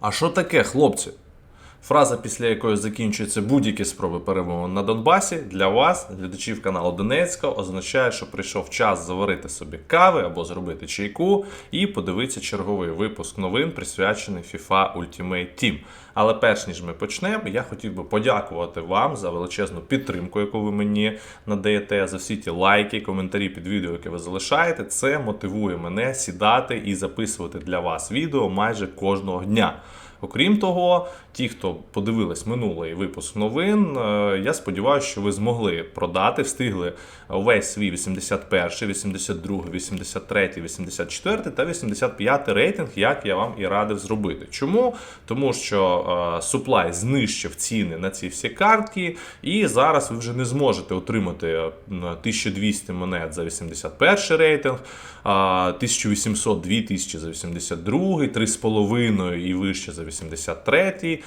А що таке, хлопці? Фраза, після якої закінчуються будь-які спроби перемовин на Донбасі, для вас, глядачів каналу Донецького, означає, що прийшов час заварити собі кави або зробити чайку і подивитися черговий випуск новин, присвячений FIFA Ultimate Team. Але перш ніж ми почнемо, я хотів би подякувати вам за величезну підтримку, яку ви мені надаєте, за всі ті лайки, коментарі під відео, яке ви залишаєте. Це мотивує мене сідати і записувати для вас відео майже кожного дня. Окрім того, ті, хто подивились минулий випуск новин, е, я сподіваюся, що ви змогли продати, встигли весь свій 81, 82, 83, 84 та 85 рейтинг, як я вам і радив зробити. Чому? Тому що е, Supply знищив ціни на ці всі картки, і зараз ви вже не зможете отримати е, 1200 монет за 81 рейтинг, е, 1800 2000 за 82, 3,5 і вище за 83,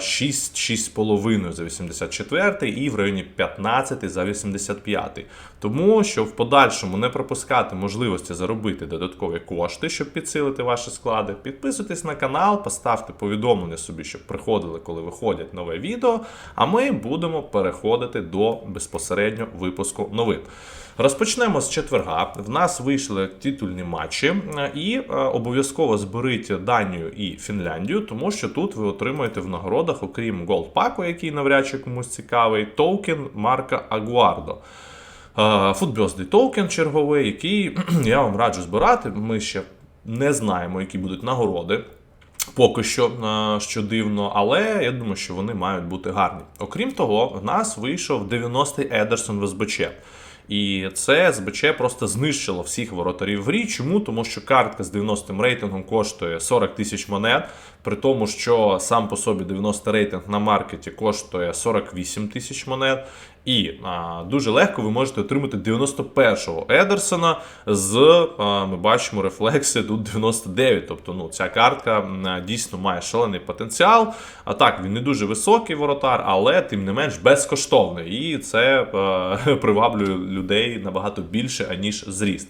6, 6,5 за 84 і в районі 15 за 85. Тому що в подальшому не пропускати можливості заробити додаткові кошти, щоб підсилити ваші склади. Підписуйтесь на канал, поставте повідомлення собі, щоб приходили, коли виходять нове відео. А ми будемо переходити до безпосередньо випуску новин. Розпочнемо з четверга. В нас вийшли титульні матчі, е, і е, обов'язково зберіть Данію і Фінляндію, тому що тут ви отримуєте в нагородах, окрім голдпаку, який навряд чи комусь цікавий, токен Марка Агуардо. Футбьоздий токен черговий, який я вам раджу збирати. Ми ще не знаємо, які будуть нагороди. Поки що, е, що дивно, але я думаю, що вони мають бути гарні. Окрім того, в нас вийшов 90-й Едерсон в СБЧ. І це СБЧ просто знищило всіх воротарів в грі. Чому? Тому що картка з 90-м рейтингом коштує 40 тисяч монет, при тому, що сам по собі 90 рейтинг на маркеті коштує 48 тисяч монет. І а, дуже легко ви можете отримати 91-го Едерсона з, а, ми бачимо, рефлекси тут 99. Тобто ну, ця картка а, дійсно має шалений потенціал. А так, він не дуже високий воротар, але тим не менш безкоштовний. І це а, приваблює людей набагато більше, аніж зріст.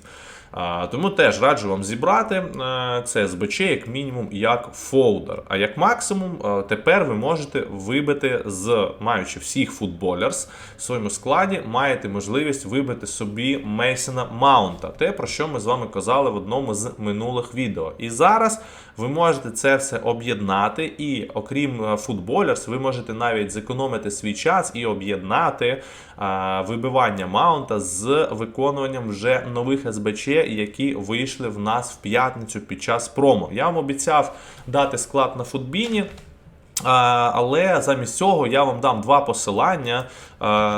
Тому теж раджу вам зібрати е, це СБЧ як мінімум як фолдер. А як максимум, е, тепер ви можете вибити з маючи всіх футболерс в своєму складі, маєте можливість вибити собі Мейсона Маунта, те про що ми з вами казали в одному з минулих відео. І зараз ви можете це все об'єднати, і окрім е, футболерс, ви можете навіть зекономити свій час і об'єднати вибивання маунта з виконуванням вже нових СБЧ, які вийшли в нас в п'ятницю під час промо. Я вам обіцяв дати склад на футбіні. Але замість цього я вам дам два посилання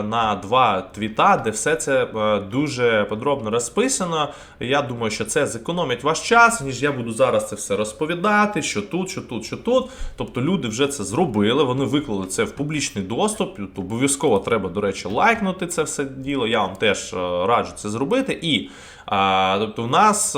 на два твіта, де все це дуже подробно розписано. Я думаю, що це зекономить ваш час, ніж я буду зараз це все розповідати, що тут, що тут, що тут. Тобто люди вже це зробили, вони виклали це в публічний доступ. Обов'язково треба, до речі, лайкнути це все діло. Я вам теж раджу це зробити. І тобто, у нас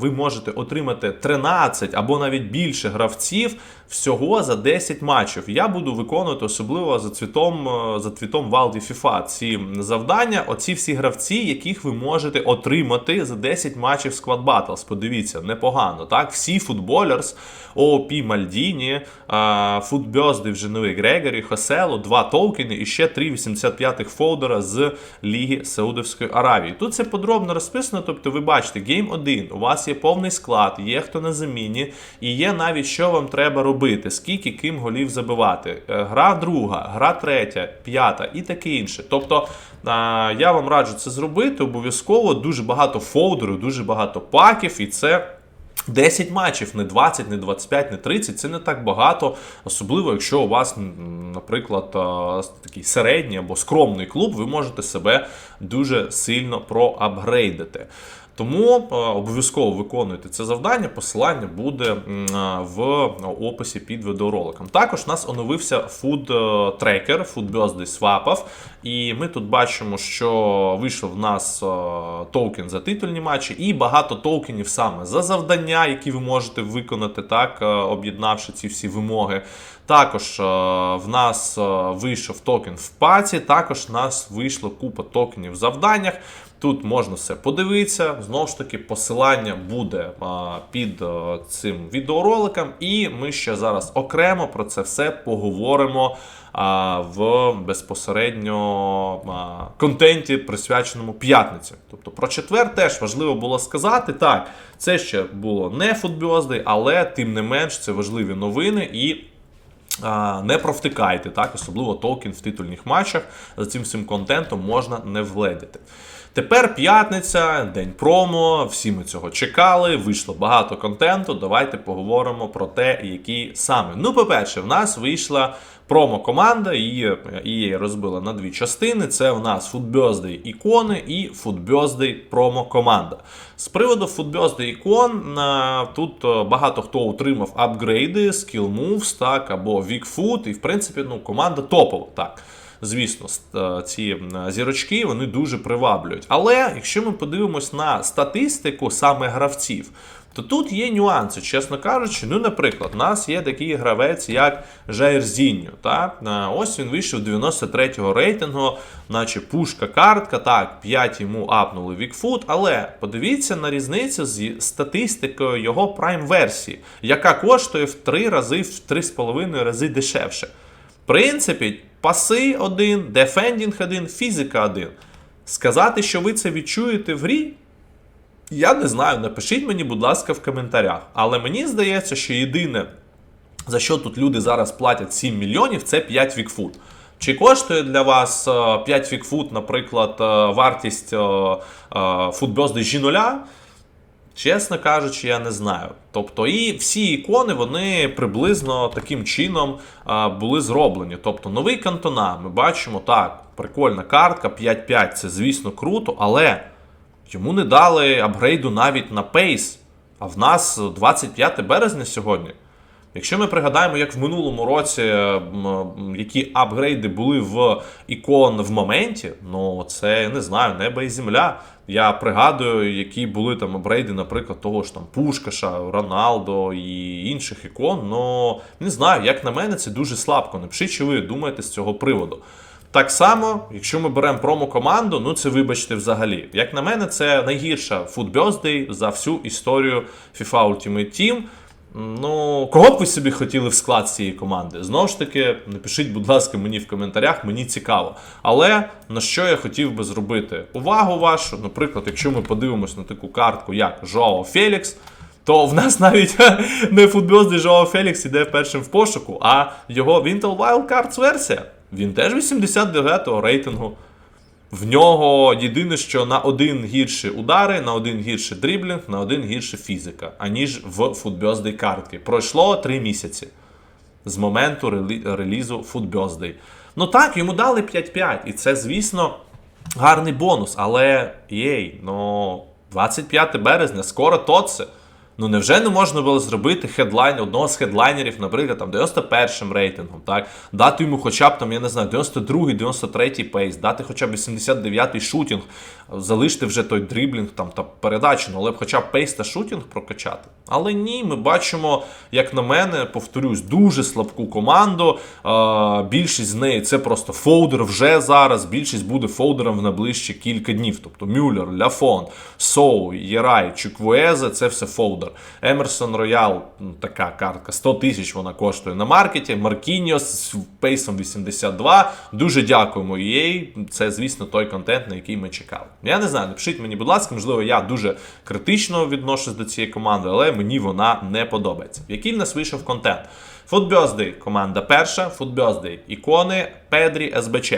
ви можете отримати 13 або навіть більше гравців всього за 10 матчів. Я буду виконувати особливо за цвітом е, за твітом Валді FIFA ці завдання. Оці всі гравці, яких ви можете отримати за 10 матчів Squad Battles. Подивіться, непогано. Так, всі футболерс, ООП Мальдіні, Футбьозди вже Грегорі, Хосело, два токени і ще 3,85 фолдера з Ліги Саудовської Аравії. Тут це подробно розписано. Тобто, ви бачите, гейм 1, у вас є повний склад, є хто на заміні, і є навіть що вам треба робити, скільки ким голів забивати. Е, Гра друга, гра третя, п'ята і таке інше. Тобто я вам раджу це зробити. Обов'язково дуже багато фолдеру, дуже багато паків, і це. 10 матчів, не 20, не 25, не 30 це не так багато, особливо якщо у вас, наприклад, такий середній або скромний клуб, ви можете себе дуже сильно проапгрейдити. Тому е, обов'язково виконуйте це завдання. Посилання буде е, в описі під відеороликом. Також у нас оновився food е, трекер, Food Birthday свапав. І ми тут бачимо, що вийшов в нас токен за титульні матчі, і багато токенів саме за завдання, які ви можете виконати, так, об'єднавши ці всі вимоги. Також в нас вийшов токен в паці, також в нас вийшла купа токенів в завданнях. Тут можна все подивитися. Знову ж таки, посилання буде під цим відеороликом, і ми ще зараз окремо про це все поговоримо в безпосередньо контенті, присвяченому п'ятниці. Тобто про четвер теж важливо було сказати. Так, це ще було не футбьозди, але тим не менш це важливі новини і. Не провтикайте, так, особливо токен в титульних матчах. За цим всім контентом можна не вледіти. Тепер п'ятниця, день промо, всі ми цього чекали, вийшло багато контенту. Давайте поговоримо про те, які саме. Ну, по-перше, в нас вийшла промо-команда, її її розбила на дві частини. Це в нас Footbirthday ікони і Footbirthday промо-команда. З приводу Footbirthday ікон, тут багато хто отримав апгрейди, Skill Moves, так, або Foot, і в принципі ну, команда топова. так. Звісно, е, ці зірочки вони дуже приваблюють. Але якщо ми подивимось на статистику саме гравців, то тут є нюанси, чесно кажучи. Ну, наприклад, у нас є такий гравець, як Жаїр Зіньо. Так? Е, Ось він вийшов 93-го рейтингу, наче пушка картка. Так, 5 йому апнули Вікфут, але подивіться на різницю з статистикою його прайм-версії, яка коштує в 3 рази, в 3,5 рази дешевше. В принципі, паси один, дефендінг один, фізика один. Сказати, що ви це відчуєте в грі, я не знаю. Напишіть мені, будь ласка, в коментарях. Але мені здається, що єдине, за що тут люди зараз платять 7 мільйонів, це 5 вікфут. Чи коштує для вас е, 5 вікфут, наприклад, е, вартість футбозди G0? Чесно кажучи, я не знаю. Тобто, і всі ікони вони приблизно таким чином були зроблені. Тобто, новий кантона, ми бачимо так, прикольна картка 5-5, це звісно круто, але йому не дали апгрейду навіть на пейс. А в нас 25 березня сьогодні. Якщо ми пригадаємо, як в минулому році, м, які апгрейди були в ікон в моменті, ну це не знаю, небо і земля. Я пригадую, які були там апгрейди, наприклад, того ж там Пушкаша, Роналдо і інших ікон. Ну не знаю, як на мене, це дуже слабко. Напишіть, що ви думаєте з цього приводу. Так само, якщо ми беремо промо-команду, ну це вибачте взагалі. Як на мене, це найгірша Birthday за всю історію FIFA Ultimate Team. Ну, кого б ви собі хотіли в склад цієї команди? Знову ж таки, напишіть, будь ласка, мені в коментарях, мені цікаво. Але на що я хотів би зробити увагу вашу, наприклад, якщо ми подивимось на таку картку, як Жоао Фелікс, то в нас навіть не футболзний Жоао Фелікс іде першим в пошуку, а його Wintel Wild Cards версія. Він теж 89-го рейтингу. В нього єдине, що на один гірше удари, на один гірше дріблінг, на один гірше фізика, аніж в футбьоздей картки. Пройшло 3 місяці з моменту релі- релізу Footbirthday. Ну так, йому дали 5-5, і це, звісно, гарний бонус. Але єй, ну 25 березня, скоро то це. Ну невже не можна було зробити хедлайн одного з хедлайнерів, наприклад, там 91-м рейтингом, так? Дати йому хоча б там, я не знаю, 92-й, 93-й пейс, дати хоча б 79-й шутінг, залишити вже той дріблінг там та передачу, ну, але б хоча б пейс та шутінг прокачати. Але ні, ми бачимо, як на мене, повторюсь, дуже слабку команду. Більшість з неї це просто фолдер вже зараз. Більшість буде фолдером в найближчі кілька днів. Тобто Мюллер, Ляфон, Соу, Єрай, Чуквуезе це все фолдер. Емерсон Роял, ну, така картка, 100 тисяч вона коштує на маркеті. Маркіньос з пейсом 82. Дуже дякуємо EA. Це, звісно, той контент, на який ми чекали. Я не знаю, напишіть мені, будь ласка, можливо, я дуже критично відношусь до цієї команди, але мені вона не подобається. Який в нас вийшов контент? Footbirthday команда перша, Footbirthday ікони, Педрі, СБЧ.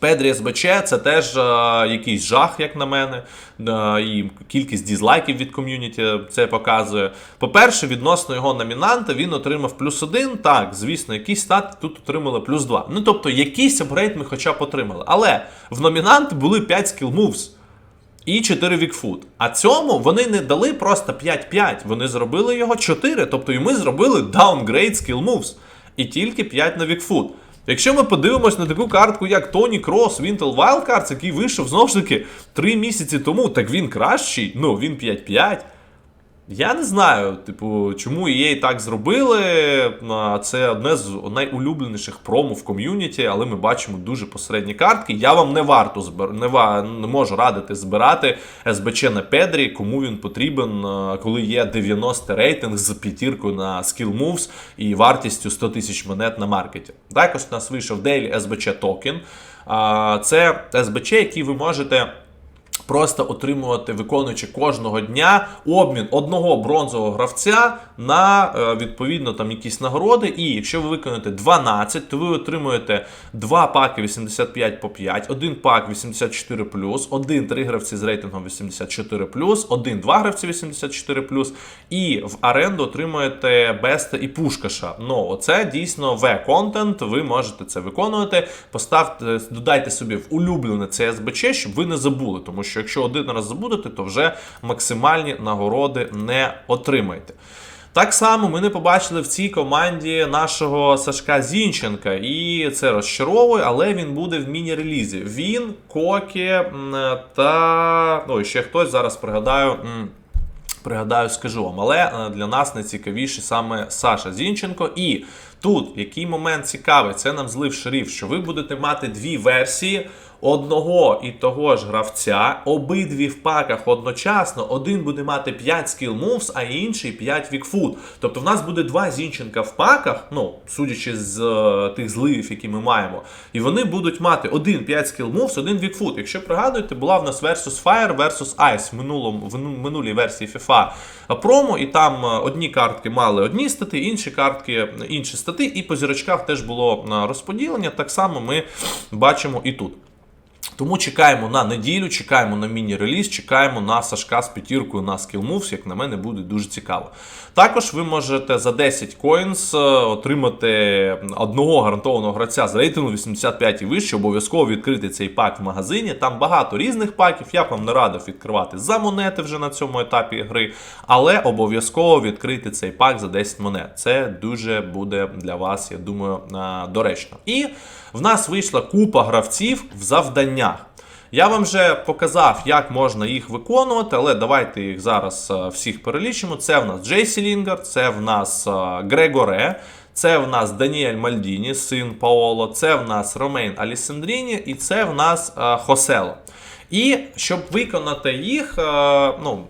Педрі СБЧ це теж е, якийсь жах, як на мене. Е, і кількість дізлайків від ком'юніті це показує. По-перше, відносно його номінанта він отримав плюс один. Так, звісно, якісь стати тут отримали плюс два. Ну тобто, якийсь апгрейд ми хоча б отримали. Але в номінант були 5 skill moves і 4 вікфут. А цьому вони не дали просто 5-5, вони зробили його 4. Тобто і ми зробили downgrade skill moves. І тільки 5 на вікфут. Якщо ми подивимось на таку картку, як Тоні Крос, Вінтел Wildcards, який вийшов знову ж таки 3 місяці тому, так він кращий, ну він 5-5. Я не знаю, типу, чому EA так зробили. Це одне з найулюбленіших промо в ком'юніті, але ми бачимо дуже посередні картки. Я вам не варто збир... не, ва... не можу радити збирати СБЧ на Педрі, кому він потрібен, коли є 90 рейтинг з п'ятіркою на Skill Moves і вартістю 100 тисяч монет на маркеті. Також у нас вийшов Daily СБЧ токен. Це СБЧ, який ви можете просто отримувати, виконуючи кожного дня обмін одного бронзового гравця на е, відповідно там якісь нагороди. І якщо ви виконаєте 12, то ви отримуєте 2 паки 85 по 5, один пак 84 один 3 гравці з рейтингом 84 один 2 гравці 84 і в оренду отримуєте Беста і Пушкаша. Ну, оце дійсно В-контент, ви можете це виконувати. Поставте, додайте собі в улюблене СБЧ, щоб ви не забули, тому що якщо один раз забудете, то вже максимальні нагороди не отримаєте. Так само ми не побачили в цій команді нашого Сашка Зінченка, і це розчаровує, але він буде в міні-релізі. Він, Кокі та ну ще хтось зараз пригадаю. Пригадаю, скажу вам, але е, для нас найцікавіше саме Саша Зінченко. І тут який момент цікавий, це нам злив шериф, що ви будете мати дві версії одного і того ж гравця, обидві в паках одночасно. Один буде мати 5 skill moves, а інший 5 вікфут. Тобто в нас буде два Зінченка в паках, ну, судячи з е, тих зливів, які ми маємо. І вони будуть мати один 5 skill moves, один вікфут. Якщо пригадуєте, була в нас Versus Fire, Versus Ice в, минулому, в ну- минулій версії FIFA промо, і там е, одні картки мали одні стати, інші картки е, інші стати, і по зірочках теж було розподілення. Так само ми бачимо і тут. Тому чекаємо на неділю, чекаємо на міні-реліз, чекаємо на Сашка з п'ятіркою на Skill Moves, як на мене, буде дуже цікаво. Також ви можете за 10 коїнс е, отримати одного гарантованого гравця з рейтингу 85 і вище, обов'язково відкрити цей пак в магазині. Там багато різних паків. Я вам не радив відкривати за монети вже на цьому етапі гри, але обов'язково відкрити цей пак за 10 монет. Це дуже буде для вас, я думаю, е, доречно. І в нас вийшла купа гравців в завданнях. Я вам вже показав, як можна їх виконувати, але давайте їх зараз е, всіх перелічимо. Це в нас Джейсі Лінгар, це в нас е, Грегоре, це в нас Даніель Мальдіні, син Паоло, це в нас Ромейн Алісандріні і це в нас е, Хосело. І щоб виконати їх, ну.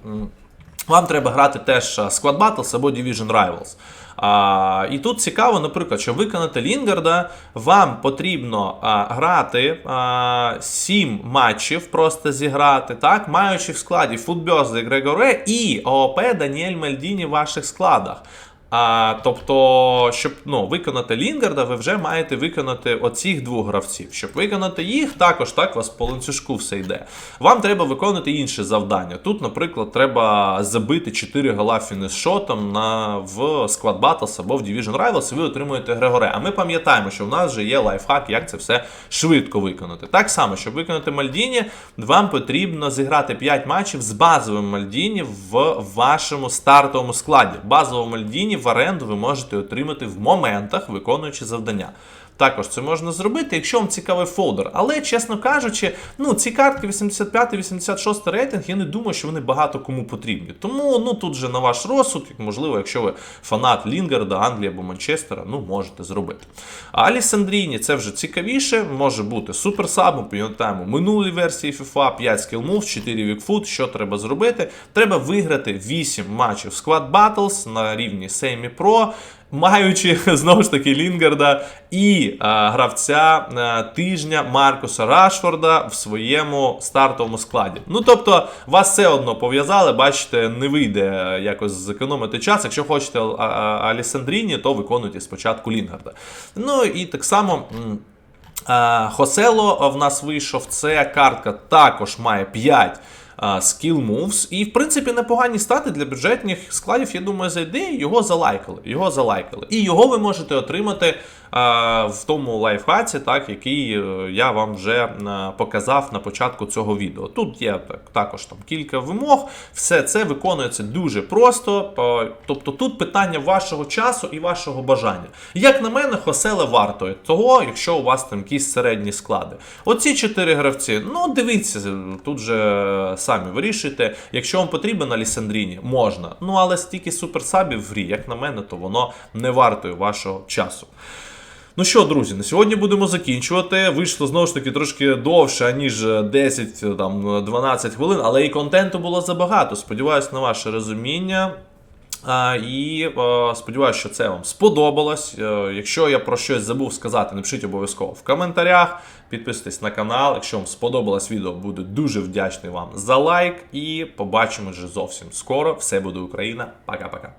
вам треба грати теж Squad Battles або Division Rivals. А, і тут цікаво, наприклад, щоб виконати Лінгарда, вам потрібно а, грати а, 7 матчів, просто зіграти, так, маючи в складі Футбьози Грегоре і ООП Даніель Мальдіні в ваших складах. А, тобто, щоб ну, виконати Лінгарда, ви вже маєте виконати оцих двох гравців. Щоб виконати їх, також так вас по ланцюжку все йде. Вам треба виконати інше завдання. Тут, наприклад, треба забити 4 гола фінішотом на в Squad Battles або в Division Rivals, і ви отримуєте Грегоре. А ми пам'ятаємо, що в нас вже є лайфхак, як це все швидко виконати. Так само, щоб виконати Мальдіні, вам потрібно зіграти 5 матчів з базовим Мальдіні в вашому стартовому складі. Базового Мальдіні в оренду ви можете отримати в моментах, виконуючи завдання. Також це можна зробити, якщо вам цікавий фолдер. Але, чесно кажучи, ну ці картки 85-86 рейтинг, я не думаю, що вони багато кому потрібні. Тому ну тут же на ваш розсуд, як можливо, якщо ви фанат Лінгарда, Англії або Манчестера, ну можете зробити. А Алісандріні це вже цікавіше, може бути суперсабом, пам'ятаємо, минулі версії FIFA, 5 skill moves, 4 вікфут. Що треба зробити? Треба виграти 8 матчів Squad Battles на рівні Semi Pro маючи знову ж таки Лінгарда і а, гравця а, тижня Маркуса Рашфорда в своєму стартовому складі. Ну тобто, вас все одно пов'язали, бачите, не вийде якось зекономити час. Якщо хочете Алісандріні, то виконуйте спочатку Лінгарда. Ну і так само. Хосело в нас вийшов. Це картка також має 5 а, skill moves. І, в принципі, непогані стати для бюджетних складів, я думаю, зайде. Його залайкали. Його залайкали. І його ви можете отримати а, в тому лайфхаці, так, який е, я вам вже е, показав на початку цього відео. Тут є так, також там кілька вимог. Все це виконується дуже просто. Тобто тут питання вашого часу і вашого бажання. Як на мене, Хоселе варто того, якщо у вас там якісь середні склади. Оці чотири гравці, ну дивіться, тут же самі вирішуйте. Якщо вам потрібен на Лісандріні, можна. Ну але стільки суперсабів в грі, як на мене, то воно не вартує вашого часу. Ну що, друзі, на сьогодні будемо закінчувати. Вийшло знову ж таки трошки довше, ніж 10-12 хвилин, але і контенту було забагато. Сподіваюсь на ваше розуміння. І сподіваюся, що це вам сподобалось. Е, якщо я про щось забув сказати, напишіть обов'язково в коментарях. Підписуйтесь на канал. Якщо вам сподобалось відео, буду дуже вдячний вам за лайк. І побачимо вже зовсім скоро. Все буде Україна. Пока-пока.